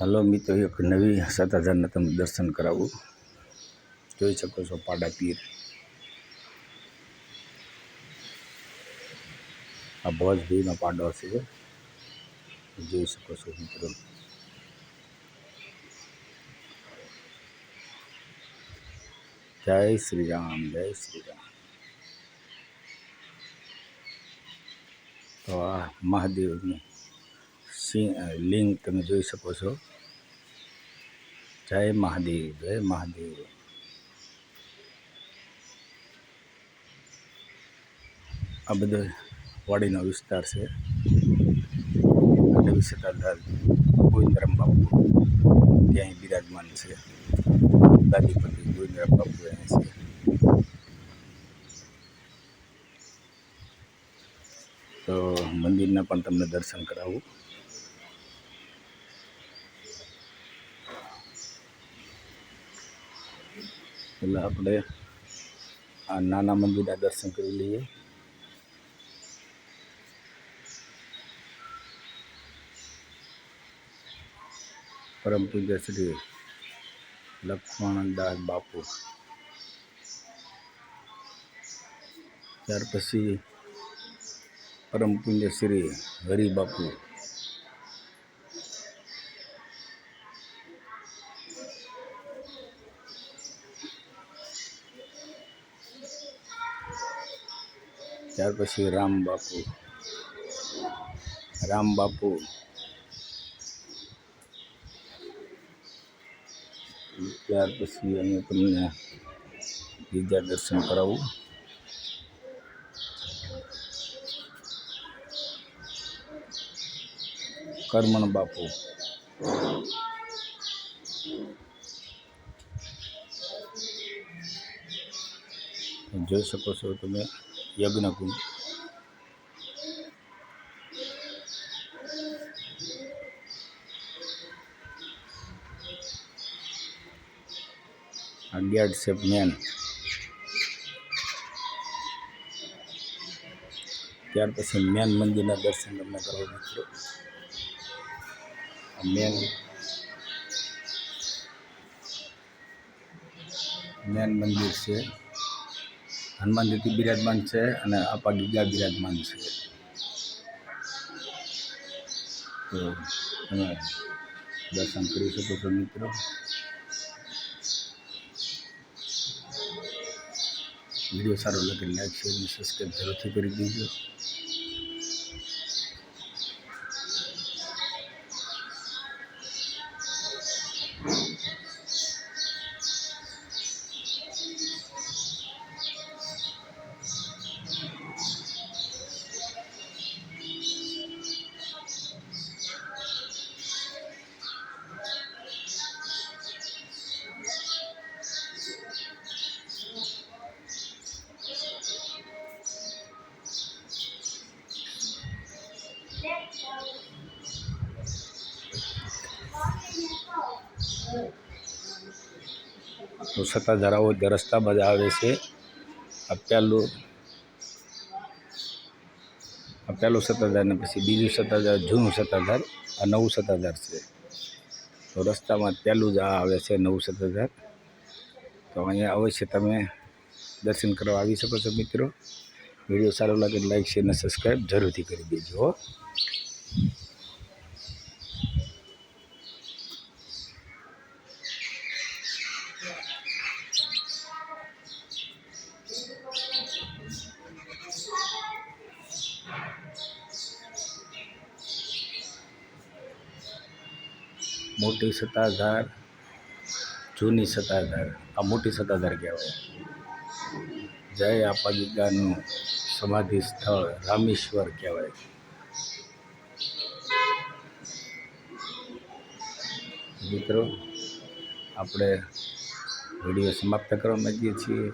Hello મિત્રો, એક નવી સતાધારના તમને દર્શન કરાવું. જોઈ શકો છો પાડા પીર. આ ભોજભાઈનો પાડો છે. જોઈ શકો છો મિત્રો. જય શ્રી રામ, જય શ્રી રામ. તો આ મહાદેવનું સિંહ, લિંગ તમે જોઈ શકો છો. જય મહાદેવ જય મહાદેવ. આ બધો વાડીનો વિસ્તાર છે. અને વિસતાધાર ગોવિંદરામ બાપુ ત્યાં બિરાજમાન છે. દાદીપતિ ગોવિંદરામ બાપુ અહીં છે. તો મંદિરના પણ તમને દર્શન કરાવું. એટલે આપણે આ નાના મંદિરના દર્શન કરી લઈએ. પરમ પૂજ્ય શ્રી લક્ષ્મણદાસ બાપુ. ત્યાર પછી પરમ પૂજ્ય શ્રી હરિબાપુ. ત્યાર પછી રામ બાપુ રામ બાપુ ત્યાર પછી અહીંયા તમને બીજા દર્શન કરાવું કરમણ બાપુ જોઈ શકો છો તમે યજ્ઞકુંડ અગિયાર છે મેન. ત્યાર પછી મેન મંદિરના દર્શન તમને કરવા મિત્રો મેન મેન મંદિર છે. હનુમાન દીદી બિરાજમાન છે અને આપા ગીગા બિરાજમાન છે. તો તમે દર્શન કરી શકો છો મિત્રો. વીડિયો સારો લાગે લાઈક શેર અને સબસ્ક્રાઈબ જરૂરથી કરી દેજો. તો સત્તાધારાઓ જે રસ્તા બધા આવે છે. આ પહેલું પહેલું સત્તાધાર ને પછી બીજું સત્તાધાર, જૂનું સત્તાધાર, આ નવું સત્તાધાર છે. તો રસ્તામાં પહેલું જ આ આવે છે નવું સત્તાધાર. તો અહીંયા અવશ્ય તમે દર્શન કરવા આવી શકો છો મિત્રો. વીડિયો સારો લાગે લાઈક, શેર અને સબસ્ક્રાઈબ જરૂરથી કરી દેજો. હો મોટી સત્તાધાર, જૂની સત્તાધાર. આ મોટી સત્તાધાર કહેવાય. જય આપા ગીગાનું સમાધિ સ્થળ રામેશ્વર કહેવાય. મિત્રો આપણે વીડિયો સમાપ્ત કરવા માગીએ છીએ.